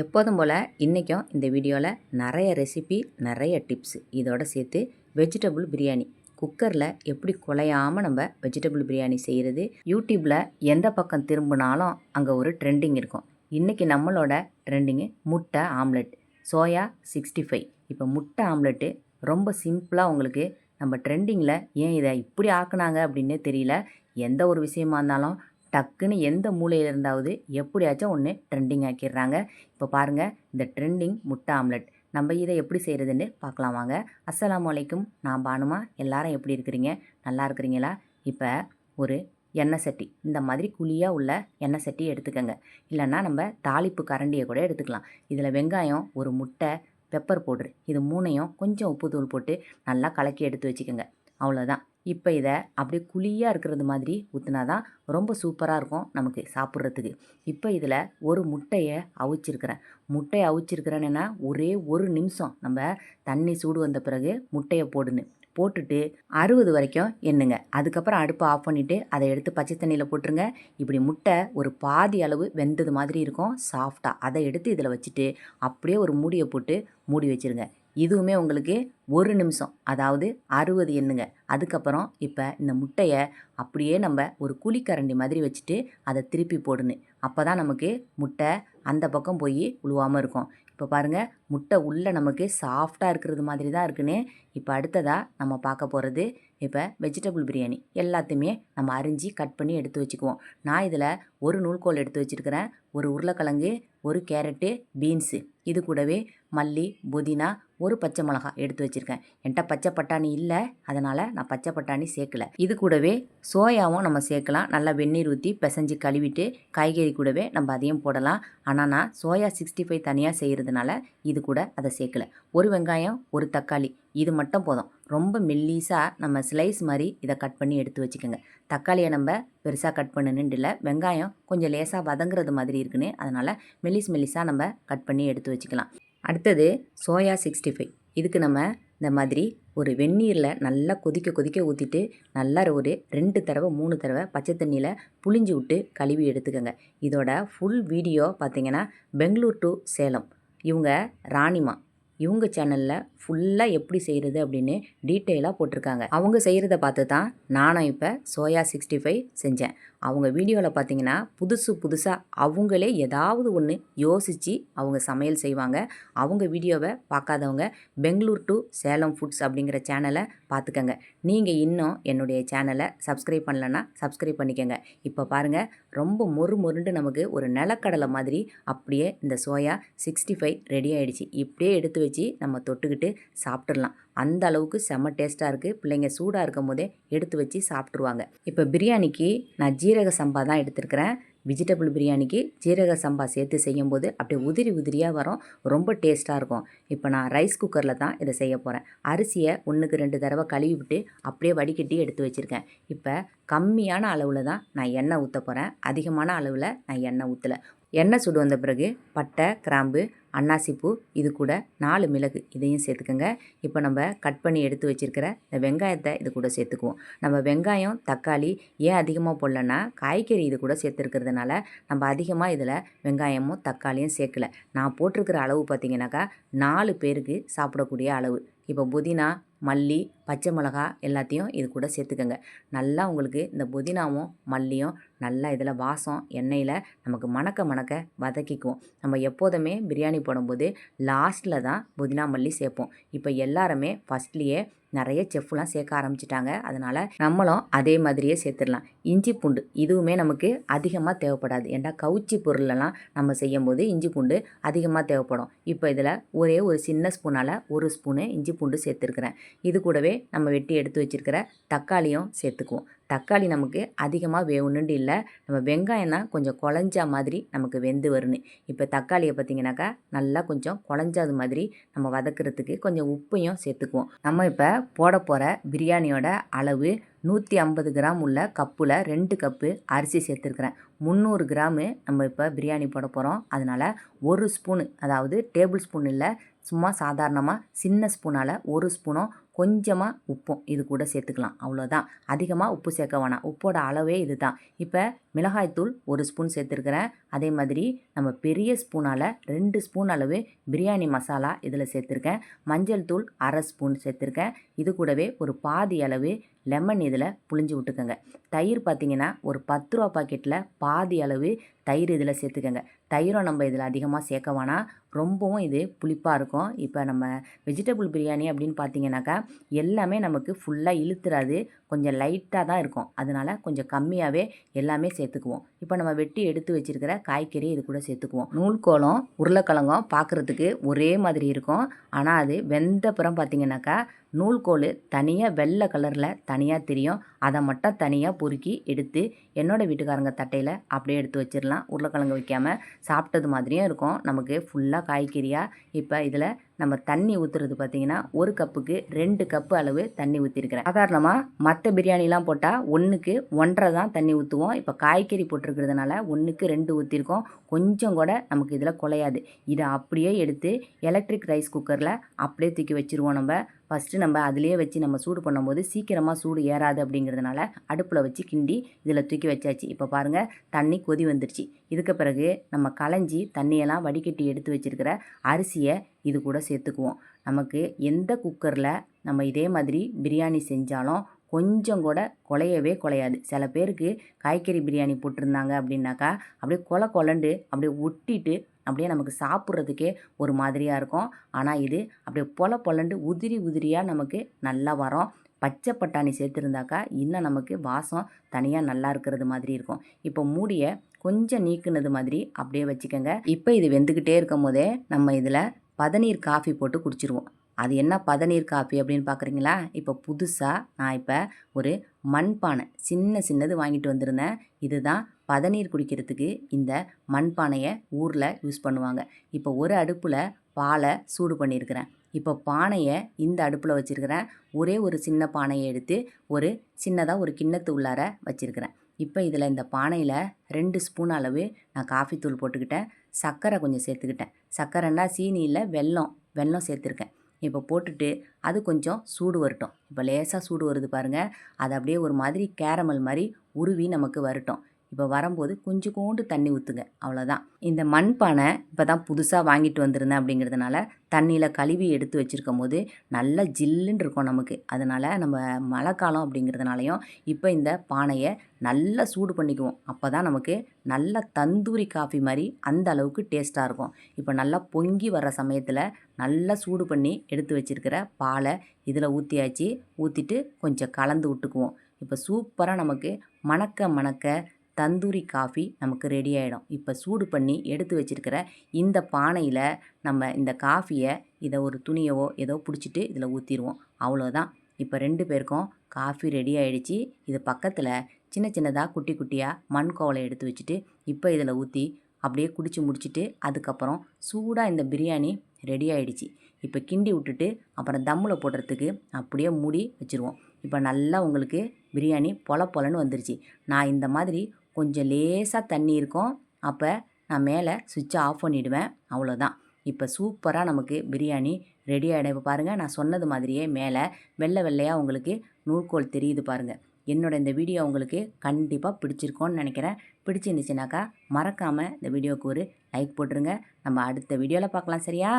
எப்போதும் போல் இன்றைக்கும் இந்த வீடியோவில் நிறைய ரெசிபி நிறைய டிப்ஸ் இதோட சேர்த்து வெஜிடபிள் பிரியாணி. குக்கரில் எப்படி குலையாமல் நம்ம வெஜிடபிள் பிரியாணி செய்கிறது யூடியூப்பில் எந்த பக்கம் திரும்பினாலும் அங்கே ஒரு ட்ரெண்டிங் இருக்கும். இன்றைக்கி நம்மளோட ட்ரெண்டிங்கு முட்டை ஆம்லெட் சோயா சிக்ஸ்டி ஃபைவ் இப்போ முட்டை ஆம்லெட்டு ரொம்ப சிம்பிளாக உங்களுக்கு நம்ம ட்ரெண்டிங்கில் ஏன் இதை இப்படி ஆக்குனாங்க அப்படின்னே தெரியல. எந்த ஒரு விஷயமா இருந்தாலும் டக்குன்னு எந்த மூலையில் இருந்தாவது எப்படியாச்சும் ஒன்று ட்ரெண்டிங் ஆக்கிடுறாங்க. இப்போ பாருங்கள் இந்த ட்ரெண்டிங் முட்டை ஆம்லெட். நம்ம இதை எப்படி செய்கிறதுன்னு பார்க்கலாம் வாங்க. அஸ்லாம் அலைக்கும். நான் பானுமா. எல்லாரும் எப்படி இருக்கிறீங்க? நல்லா இருக்கிறீங்களா? இப்போ ஒரு எண்ணெய் சட்டி. இந்த மாதிரி குழியாக உள்ள எண்ணெய் சட்டி எடுத்துக்கோங்க. இல்லைன்னா நம்ம தாளிப்பு கரண்டியை கூட எடுத்துக்கலாம். இதில் வெங்காயம் ஒரு முட்டை பெப்பர் பவுட்ரு இது மூணையும் கொஞ்சம் உப்பு தூள் போட்டு நல்லா கலக்கி எடுத்து வச்சுக்கோங்க. அவ்வளோதான் இப்போ இதை அப்படியே குழியாக இருக்கிறது மாதிரி ஊற்றினா தான் ரொம்ப சூப்பராக இருக்கும் நமக்கு சாப்பிட்றதுக்கு. இப்போ இதில் ஒரு முட்டையை அவிச்சிருக்கிறேன். முட்டையை அவிச்சிருக்கிறேன்னா ஒரே ஒரு நிமிஷம் நம்ம தண்ணி சூடு வந்த பிறகு முட்டையை போடுன்னு. போட்டுட்டு அறுபது வரைக்கும் எண்ணுங்க. அதுக்கப்புறம் அடுப்பை ஆஃப் பண்ணிவிட்டு அதை எடுத்து பச்சை தண்ணியில் போட்டுருங்க. இப்படி முட்டை ஒரு பாதி அளவு வெந்தது மாதிரி இருக்கும் சாஃப்டாக அதை எடுத்து இதில் வச்சுட்டு அப்படியே ஒரு மூடியை போட்டு மூடி வச்சுருங்க. இதுவுமே உங்களுக்கு ஒரு நிமிஷம் அதாவது அறுபது எண்ணுங்க. அதுக்கப்புறம் இப்போ இந்த முட்டையை அப்படியே நம்ம ஒரு குழிக்கரண்டி மாதிரி வச்சுட்டு அதை திருப்பி போடணும். அப்போ தான் நமக்கு முட்டை அந்த பக்கம் போய் உழுவாமல் இருக்கும். இப்போ பாருங்கள் முட்டை உள்ளே நமக்கு சாஃப்டாக இருக்கிறது மாதிரி தான் இருக்குன்னு இப்போ அடுத்ததாக நம்ம பார்க்க போகிறது இப்போ வெஜிடபிள் பிரியாணி. எல்லாத்தையுமே நம்ம அரிஞ்சு கட் பண்ணி எடுத்து வச்சுக்குவோம். நான் இதில் ஒரு நூல்கோல் எடுத்து வச்சுருக்கிறேன். ஒரு உருளைக்கிழங்கு ஒரு கேரட்டு பீன்ஸு இது கூடவே மல்லி புதினா ஒரு பச்சை மிளகா எடுத்து வச்சுருக்கேன். என்கிட்ட பச்சை பட்டாணி இல்லை. அதனால் நான் பச்சை பட்டாணி சேர்க்கல. இது கூடவே சோயாவும் நம்ம சேர்க்கலாம். நல்லா வெந்நீர் ஊற்றி பிசைஞ்சு கழுவிட்டு காய்கறி கூடவே நம்ம அதையும் போடலாம். ஆனால் நான் சோயா சிக்ஸ்டி ஃபைவ் தனியாக செய்கிறதுனால இது இது கூட அதை சேர்க்கல ஒரு வெங்காயம் ஒரு தக்காளி இது மட்டும் போதும். ரொம்ப மெல்லீஸாக நம்ம ஸ்லைஸ் மாதிரி இதை கட் பண்ணி எடுத்து வச்சுக்கோங்க. தக்காளியை நம்ம பெருசாக கட் பண்ணணுன்ட்டு இல்லை வெங்காயம் கொஞ்சம் லேசாக வதங்குறது மாதிரி இருக்குன்னு அதனால் மெல்லிஸ் மெல்லிஸாக நம்ம கட் பண்ணி எடுத்து வச்சுக்கலாம். அடுத்தது சோயா சிக்ஸ்டி ஃபைவ். இதுக்கு நம்ம இந்த மாதிரி ஒரு வெந்நீரில் நல்லா கொதிக்க கொதிக்க ஊற்றிட்டு நல்லா ஒரு ரெண்டு தடவை மூணு தடவை பச்சை தண்ணியில் புளிஞ்சு விட்டு கழுவி எடுத்துக்கோங்க. இதோட ஃபுல் வீடியோ பார்த்தீங்கன்னா பெங்களூர் டு சேலம். இவங்க ராணிமா. இவங்க சேனலில் ஃபுல்லாக எப்படி செய்கிறது அப்படின்னு டீட்டெயிலாக போட்டிருக்காங்க. அவங்க செய்கிறத பார்த்து தான் நானும் இப்போ சோயா சிக்ஸ்டி ஃபைவ் செஞ்சேன். அவங்க வீடியோவில் பார்த்தீங்கன்னா புதுசு புதுசாக அவங்களே ஏதாவது ஒன்று யோசித்து அவங்க சமையல் செய்வாங்க. அவங்க வீடியோவை பார்க்காதவங்க பெங்களூர் டு சேலம் ஃபுட்ஸ் அப்படிங்கிற சேனலை பார்த்துக்கங்க நீங்கள் இன்னும் என்னுடைய சேனலை சப்ஸ்கிரைப் பண்ணலன்னா சப்ஸ்கிரைப் பண்ணிக்கோங்க. இப்போ பாருங்கள் ரொம்ப மொறு மொருண்டு நமக்கு ஒரு நிலக்கடலை மாதிரி அப்படியே இந்த சோயா சிக்ஸ்டி ஃபைவ் ரெடி ஆகிடுச்சு இப்படியே எடுத்து வச்சு நம்ம தொட்டுக்கிட்டு சாப்பிட்றலாம் அந்த அளவுக்கு செம்ம டேஸ்ட்டாக இருக்குது பிள்ளைங்க சூடாக இருக்கும் போதே எடுத்து வச்சு சாப்பிட்ருவாங்க இப்போ பிரியாணிக்கு நான் ஜீரக சம்பா தான் எடுத்துருக்கிறேன். வெஜிடபிள் பிரியாணிக்கு ஜீரக சம்பா சேர்த்து செய்யும்போது அப்படியே உதிரி உதிரியாக வரும். ரொம்ப டேஸ்ட்டாக இருக்கும். இப்போ நான் ரைஸ் குக்கரில் தான் இதை செய்ய போகிறேன் அரிசியை ஒன்றுக்கு ரெண்டு தடவை கழுவி விட்டு அப்படியே வடிகட்டி எடுத்து வச்சுருக்கேன். இப்போ கம்மியான அளவில் தான் நான் எண்ணெய் ஊற்ற போகிறேன் அதிகமான அளவில் நான் எண்ணெய் ஊற்றலை எண்ணெய் சுடு வந்த பிறகு பட்டை கிராம்பு அன்னாசிப்பூ இது கூட நாலு மிளகு இதையும் சேர்த்துக்கோங்க. இப்போ நம்ம கட் பண்ணி எடுத்து வச்சுருக்கிற இந்த வெங்காயத்தை இது கூட சேர்த்துக்குவோம். நம்ம வெங்காயம் தக்காளி ஏன் அதிகமாக போடலன்னா காய்கறி இது கூட சேர்த்துருக்கிறதுனால நம்ம அதிகமாக இதில் வெங்காயமும் தக்காளியும் சேர்க்கல. நான் போட்டிருக்கிற அளவு பார்த்திங்கனாக்கா நாலு பேருக்கு சாப்பிடக்கூடிய அளவு. இப்போ புதினா மல்லி பச்சை மிளகா எல்லாத்தையும் இது கூட சேர்த்துக்கோங்க. நல்லா உங்களுக்கு இந்த புதினாவும் மல்லியும் நல்லா இதில் வாசம் எண்ணெயில் நமக்கு மணக்க மணக்க வதக்கிக்குவோம் நம்ம எப்போதுமே பிரியாணி போடும்போது லாஸ்ட்டில் தான் புதினா மல்லி சேர்ப்போம். இப்போ எல்லாருமே ஃபஸ்ட்லேயே நிறைய செஃப்லாம் சேர்க்க ஆரம்பிச்சிட்டாங்க. அதனால் நம்மளும் அதே மாதிரியே சேர்த்துடலாம். இஞ்சி பூண்டு இதுவுமே நமக்கு அதிகமாக தேவைப்படாது. ஏன்னா கவுச்சி பொருளெல்லாம் நம்ம செய்யும் போது இஞ்சி பூண்டு அதிகமாக தேவைப்படும். இப்போ இதில் ஒரே ஒரு சின்ன ஸ்பூனால் ஒரு ஸ்பூனு இஞ்சி பூண்டு சேர்த்துருக்குறேன். இது கூடவே நம்ம வெட்டி எடுத்து வச்சுருக்கிற தக்காளியும் சேர்த்துக்குவோம். தக்காளி நமக்கு அதிகமாக வேகணுன்ட்டு இல்லை. நம்ம வெங்காயம் தான் கொஞ்சம் குழஞ்சா மாதிரி நமக்கு வெந்து வரணும் இப்போ தக்காளியை பார்த்திங்கனாக்கா நல்லா கொஞ்சம் குழஞ்சாது மாதிரி நம்ம வதக்கிறதுக்கு கொஞ்சம் உப்பையும் சேர்த்துக்குவோம். நம்ம இப்போ போட போகிற பிரியாணியோட அளவு நூற்றி ஐம்பது கிராம் உள்ள கப்பில் ரெண்டு கப்பு அரிசி சேர்த்துருக்குறேன். முந்நூறு கிராமு நம்ம இப்போ பிரியாணி போட போகிறோம் அதனால் ஒரு ஸ்பூனு அதாவது டேபிள் ஸ்பூன் இல்லை சும்மா சாதாரணமாக சின்ன ஸ்பூனால் ஒரு ஸ்பூனும் கொஞ்சமாக உப்பும் இது கூட சேர்த்துக்கலாம். அவ்வளோதான் அதிகமாக உப்பு சேர்க்க வேணாம். உப்போட அளவே இது தான் இப்போ மிளகாய்த்தூள் ஒரு ஸ்பூன் சேர்த்துருக்கிறேன். அதே மாதிரி நம்ம பெரிய ஸ்பூனால் ரெண்டு ஸ்பூன் அளவு பிரியாணி மசாலா இதில் சேர்த்துருக்கேன். மஞ்சள் தூள் அரை ஸ்பூன் சேர்த்துருக்கேன். இது கூடவே ஒரு பாதி அளவு லெமன் இதில் புளிஞ்சு விட்டுக்கோங்க. தயிர் பார்த்திங்கன்னா ஒரு பத்து ரூபா பாக்கெட்டில் பாதி அளவு தயிர் இதில் சேர்த்துக்கோங்க. தயிரும் நம்ம இதில் அதிகமாக சேர்க்க வேணாம் ரொம்பவும் இது புளிப்பாக இருக்கும். இப்போ நம்ம வெஜிடபிள் பிரியாணி அப்படின்னு பார்த்தீங்கன்னாக்கா எல்லாமே நமக்கு ஃபுல்லாக இழுத்துறாது. கொஞ்சம் லைட்டாக தான் இருக்கும். அதனால் கொஞ்சம் கம்மியாகவே எல்லாமே சேர்த்துக்குவோம். இப்போ நம்ம வெட்டி எடுத்து வச்சுருக்கிற காய்கறி இது கூட சேர்த்துக்குவோம். நூல்கோலம் உருளைக்கிழங்கும் பார்க்குறதுக்கு ஒரே மாதிரி இருக்கும். ஆனால் அது வெந்தப்புறம் பார்த்தீங்கன்னாக்கா நூல்கோல் தனியாக வெள்ளை கலரில் தனியாக தெரியும். அதை மட்டும் தனியாக பொறுக்கி எடுத்து என்னோடய வீட்டுக்காரங்க தட்டையில் அப்படியே எடுத்து வச்சிடலாம் உருளைக்கிழங்கு வைக்காமல் சாப்பிட்டது மாதிரியும் இருக்கும். நமக்கு ஃபுல்லாக காய்கறியாக இப்போ இதில் நம்ம தண்ணி ஊற்றுறது பார்த்திங்கன்னா ஒரு கப்புக்கு ரெண்டு கப்பு அளவு தண்ணி ஊற்றிருக்கிறேன் சாதாரணமாக மற்ற பிரியாணிலாம் போட்டால் ஒன்றுக்கு ஒன்றரை தான் தண்ணி ஊற்றுவோம் இப்போ காய்கறி போட்டிருக்கிறதுனால ஒன்றுக்கு ரெண்டு ஊற்றிருக்கோம் கொஞ்சம் கூட நமக்கு இதில் குலையாது. இதை அப்படியே எடுத்து எலக்ட்ரிக் ரைஸ் குக்கரில் அப்படியே தூக்கி வச்சுருவோம் நம்ம. ஃபஸ்ட்டு நம்ம அதிலேயே வச்சு நம்ம சூடு பண்ணும்போது சீக்கிரமாக சூடு ஏறாது அப்படிங்கிறதுனால அடுப்பில் வச்சு கிண்டி இதில் தூக்கி வச்சாச்சு. இப்போ பாருங்கள் தண்ணி கொதி வந்துருச்சு. இதுக்கு பிறகு நம்ம களைஞ்சி தண்ணியெல்லாம் வடிகட்டி எடுத்து வச்சுருக்கிற அரிசியை இது கூட சேர்த்துக்குவோம். நமக்கு எந்த குக்கரில் நம்ம இதே மாதிரி பிரியாணி செஞ்சாலும் கொஞ்சம் கூட குலையவே குலையாது. சில பேருக்கு காய்கறி பிரியாணி போட்டிருந்தாங்க அப்படின்னாக்கா அப்படியே கொலை கொலண்டு அப்படியே ஒட்டிட்டு அப்படியே நமக்கு சாப்பிட்றதுக்கே ஒரு மாதிரியாக இருக்கும். ஆனால் இது அப்படியே பொல பொலண்டு உதிரி உதிரியாக நமக்கு நல்லா வரும். பச்சை பட்டாணி சேர்த்துருந்தாக்கா இன்னும் நமக்கு வாசம் தனியாக நல்லா இருக்கிறது மாதிரி இருக்கும். இப்போ மூடியை கொஞ்சம் நீக்குனது மாதிரி அப்படியே வச்சுக்கோங்க. இப்போ இது வெந்துக்கிட்டே இருக்கும் போதே நம்ம இதில் பதநீர் காஃபி போட்டு குடிச்சிருவோம். அது என்ன பதநீர் காஃபி அப்படின்னு பார்க்குறீங்களா? இப்போ புதுசாக நான் இப்போ ஒரு மண்பானை சின்ன சின்னது வாங்கிட்டு வந்திருந்தேன். இதுதான் பதநீர் குடிக்கிறதுக்கு இந்த மண்பானையை ஊரில் யூஸ் பண்ணுவாங்க. இப்போ ஒரு அடுப்பில் பாலை சூடு பண்ணியிருக்கிறேன். இப்போ பானையை இந்த அடுப்பில் வச்சுருக்கிறேன். ஒரே ஒரு சின்ன பானையை எடுத்து ஒரு சின்னதாக ஒரு கிண்ணத்து உள்ளார வச்சுருக்கிறேன். இப்போ இதில் இந்த பானையில் ரெண்டு ஸ்பூன் அளவு நான் காஃபி தூள் போட்டுக்கிட்டேன். சர்க்கரை கொஞ்சம் சேர்த்துக்கிட்டேன். சர்க்கரைன்னா சீனியில் வெல்லம் வெல்லம் சேர்த்துருக்கேன். இப்போ போட்டுட்டு அது கொஞ்சம் சூடு வரட்டும். இப்போ லேசாக சூடு வருது பாருங்கள் அது அப்படியே ஒரு மாதிரி கேரமல் மாதிரி உருவி நமக்கு வரட்டும். இப்போ வரும்போது கொஞ்சம் கோண்டு தண்ணி ஊற்றுங்க அவ்வளோதான் இந்த மண்பானை இப்போ தான் புதுசாக வாங்கிட்டு வந்திருந்தேன் அப்படிங்கிறதுனால தண்ணியில் கழுவி எடுத்து வச்சுருக்கும் போது நல்லா ஜில்லுன்னு இருக்கும் நமக்கு. அதனால் நம்ம மழை காலம் அப்படிங்கிறதுனாலையும் இப்போ இந்த பானையை நல்லா சூடு பண்ணிக்குவோம். அப்போ தான் நமக்கு நல்ல தந்தூரி காஃபி மாதிரி அந்த அளவுக்கு டேஸ்ட்டாக இருக்கும். இப்போ நல்லா பொங்கி வர சமயத்தில் நல்லா சூடு பண்ணி எடுத்து வச்சுருக்கிற பாலை இதில் ஊற்றியாச்சு ஊற்றிட்டு கொஞ்சம் கலந்து விட்டுக்குவோம். இப்போ சூப்பராக நமக்கு மணக்க மணக்க தந்தூரி காஃபி நமக்கு ரெடி ஆகிடும் இப்போ சூடு பண்ணி எடுத்து வச்சுருக்கிற இந்த பானையில் நம்ம இந்த காஃபியை இதை ஒரு துணியவோ ஏதோ பிடிச்சிட்டு இதில் ஊற்றிடுவோம் அவ்வளோதான். இப்போ ரெண்டு பேருக்கும் காஃபி ரெடி ஆகிடுச்சி இது பக்கத்தில் சின்ன சின்னதாக குட்டி குட்டியாக மண் கோவலை எடுத்து வச்சுட்டு இப்போ இதில் ஊற்றி அப்படியே குடித்து முடிச்சுட்டு அதுக்கப்புறம் சூடாக இந்த பிரியாணி ரெடி ஆகிடுச்சி இப்போ கிண்டி விட்டுட்டு அப்புறம் தம்மில் போடுறதுக்கு அப்படியே மூடி வச்சுருவோம். இப்போ நல்லா உங்களுக்கு பிரியாணி பொல பொலன்னு வந்துருச்சு. நான் இந்த மாதிரி கொஞ்சம் லேசாக தண்ணி இருக்கும். அப்போ நான் மேலே சுவிட்சை ஆஃப் பண்ணிவிடுவேன் அவ்வளோதான் இப்போ சூப்பராக நமக்கு பிரியாணி ரெடி ஆகிடும் இப்போ பாருங்கள் நான் சொன்னது மாதிரியே மேலே வெள்ளை வெள்ளையாக உங்களுக்கு நூல்கோல் தெரியுது பாருங்கள் என்னோடய இந்த வீடியோ உங்களுக்கு கண்டிப்பாக பிடிச்சிருக்கோன்னு நினைக்கிறேன். பிடிச்சிருந்துச்சுனாக்கா மறக்காமல் இந்த வீடியோவுக்கு ஒரு லைக் போட்டுருங்க. நம்ம அடுத்த வீடியோவில் பார்க்கலாம் சரியா?